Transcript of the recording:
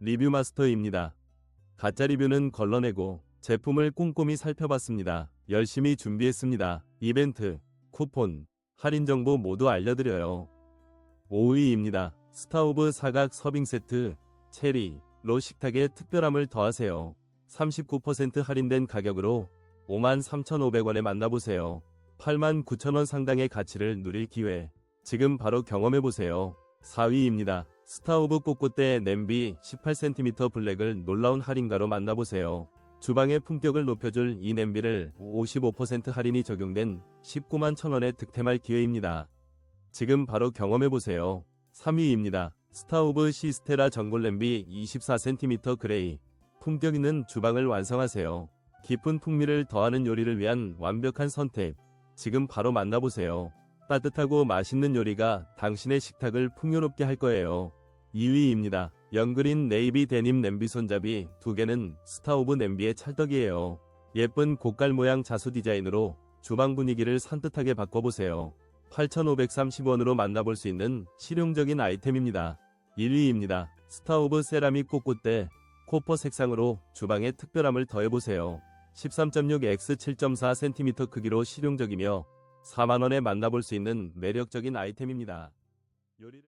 리뷰 마스터입니다. 가짜 리뷰는 걸러내고 제품을 꼼꼼히 살펴봤습니다. 열심히 준비했습니다. 이벤트, 쿠폰, 할인 정보 모두 알려드려요. 5위입니다. 스타오브 사각 서빙 세트, 체리, 로 식탁에 특별함을 더하세요. 39% 할인된 가격으로 53,500원에 만나보세요. 89,000원 상당의 가치를 누릴 기회. 지금 바로 경험해보세요. 4위입니다. 스타오브 꽃꽃대 냄비 18cm 블랙을 놀라운 할인가로 만나보세요. 주방의 품격을 높여줄 이 냄비를 55% 할인이 적용된 19만 1000원에 득템할 기회입니다. 지금 바로 경험해보세요. 3위입니다. 스타오브 시스테라 전골 냄비 24cm 그레이. 품격 있는 주방을 완성하세요. 깊은 풍미를 더하는 요리를 위한 완벽한 선택. 지금 바로 만나보세요. 따뜻하고 맛있는 요리가 당신의 식탁을 풍요롭게 할 거예요. 2위입니다. 영그린 네이비 데님 냄비 손잡이 두 개는 스타 오브 냄비의 찰떡이에요. 예쁜 고깔 모양 자수 디자인으로 주방 분위기를 산뜻하게 바꿔보세요. 8,530원으로 만나볼 수 있는 실용적인 아이템입니다. 1위입니다. 스타 오브 세라믹 꽃꽃대 코퍼 색상으로 주방에 특별함을 더해보세요. 13.6x 7.4cm 크기로 실용적이며 4만원에 만나볼 수 있는 매력적인 아이템입니다. 요리를